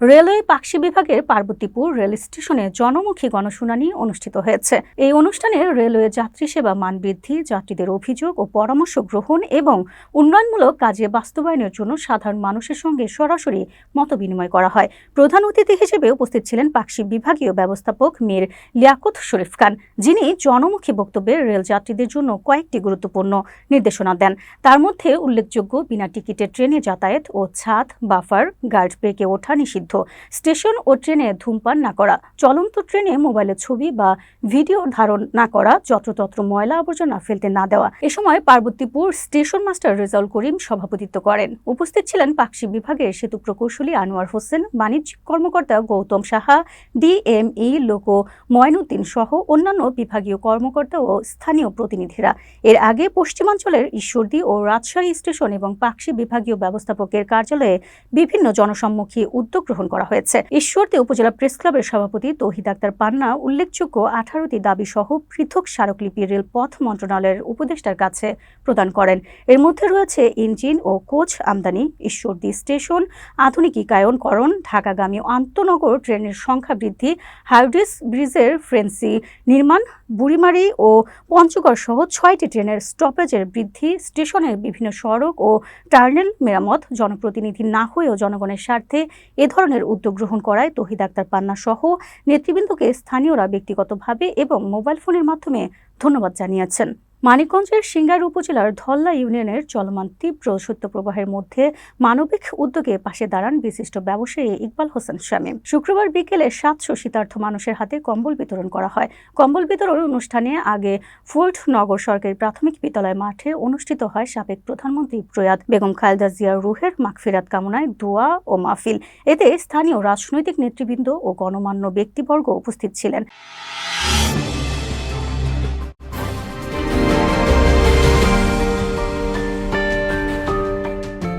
Railway Pakshi বিভাগের Parbatipur rail স্টেশনে জনমুখী গণশুনানি অনুষ্ঠিত হয়েছে। এই অনুষ্ঠানে রেলওয়ে যাত্রী সেবা মান বৃদ্ধি, যাত্রীদের অভিযোগ ও পরামর্শ গ্রহণ এবং উন্নয়নমূলক কাজে বাস্তবায়নের জন্য সাধারণ মানুষের সঙ্গে সরাসরি মতবিনিময় করা হয়। প্রধান অতিথি হিসেবে উপস্থিত ছিলেন পাকশি বিভাগীয় ব্যবস্থাপক মীর লিয়াকত শরীফ খান, যিনি জনমুখী বক্তব্যে রেল যাত্রীদের জন্য কয়েকটি গুরুত্বপূর্ণ নির্দেশনা দেন। তার মধ্যে উল্লেখযোগ্য, বিনা টিকিটে ট্রেনে যাতায়াত ও ছাদ, বাফার, গার্ড ব্রেকে ওঠা নিষিদ্ধ। স্টেশন ও ট্রেনে ধূমপান না করা, চলন্ত ট্রেনে মোবাইলের ছবি বা ভিডিও ধারণ না করা, যত্রতত্র ময়লা আবর্জনা ফেলতে না দেওয়া। এ সময় পার্বতীপুর স্টেশন মাস্টার রেজাউল করিম সভাপতিত্ব করেন। উপস্থিত ছিলেন পাকশি বিভাগের সেতু প্রকৌশলী আনোয়ার হোসেন, বাণিজ্যিক কর্মকর্তা গৌতম সাহা, ডিএমই লোকো ময়নুদ্দিন সহ অন্যান্য বিভাগীয় কর্মকর্তা ও স্থানীয় প্রতিনিধিরা। এর আগে পশ্চিমাঞ্চলের ঈশ্বরদী ও রাজশাহী স্টেশন এবং পাকশি বিভাগীয় ব্যবস্থাপকের কার্যালয়ে বিভিন্ন জনসম্মুখী উদ্যোগ করা হয়েছে। ঈশ্বরদী উপজেলা প্রেস ক্লাবের সভাপতি তৌহিদ আক্তার পান্না উল্লেখযোগ্য আঠারোটি দাবি সহ পৃথক স্মারকলিপি রেল পথ মন্ত্রণালয়ের উপদেষ্টার কাছে প্রদান করেন। এর মধ্যে রয়েছে ইঞ্জিন ও কোচ আমদানি, ঈশ্বরদী স্টেশন আধুনিকীকরণ ঢাকাগামী আন্তনগর ট্রেনের সংখ্যা বৃদ্ধি হাইডিস ব্রিজের ফ্রেন্সি নির্মাণ, বুড়িমারি ও পঞ্চগড় সহ ছয়টি ট্রেনের স্টপেজের বৃদ্ধি, স্টেশনের বিভিন্ন সড়ক ও টার্নেল মেরামত, জনপ্রতিনিধি না হয়েও জনগণের স্বার্থে এ ধরনের উদ্যোগ গ্রহণ করায় তহিদ আক্তার পান্না সহ নেতৃবৃন্দকে স্থানীয়রা ব্যক্তিগতভাবে এবং মোবাইল ফোনের মাধ্যমে ধন্যবাদ জানিয়েছেন। মানিকগঞ্জের সিঙ্গার উপজেলার ধল্লা ইউনিয়নের চলমান তীব্র শৈত্যপ্রবাহের মধ্যে মানবিক উদ্যোগে পাশে দাঁড়ান বিশিষ্ট ব্যবসায়ী ইকবাল হোসেন শামীম। শুক্রবার বিকেলে সাতশো শীতার্থ মানুষের হাতে কম্বল বিতরণ করা হয়। কম্বল বিতরণ অনুষ্ঠানে আগে ফুল্ট নগর সরকারি প্রাথমিক বিদ্যালয় মাঠে অনুষ্ঠিত হয় সাবেক প্রধানমন্ত্রী প্রয়াত বেগম খালেদা জিয়ার রুহের মাগফিরাত কামনায় দোয়া ও মাহফিল। এতে স্থানীয় রাজনৈতিক নেতৃবৃন্দ ও গণমান্য ব্যক্তিবর্গ উপস্থিত ছিলেন।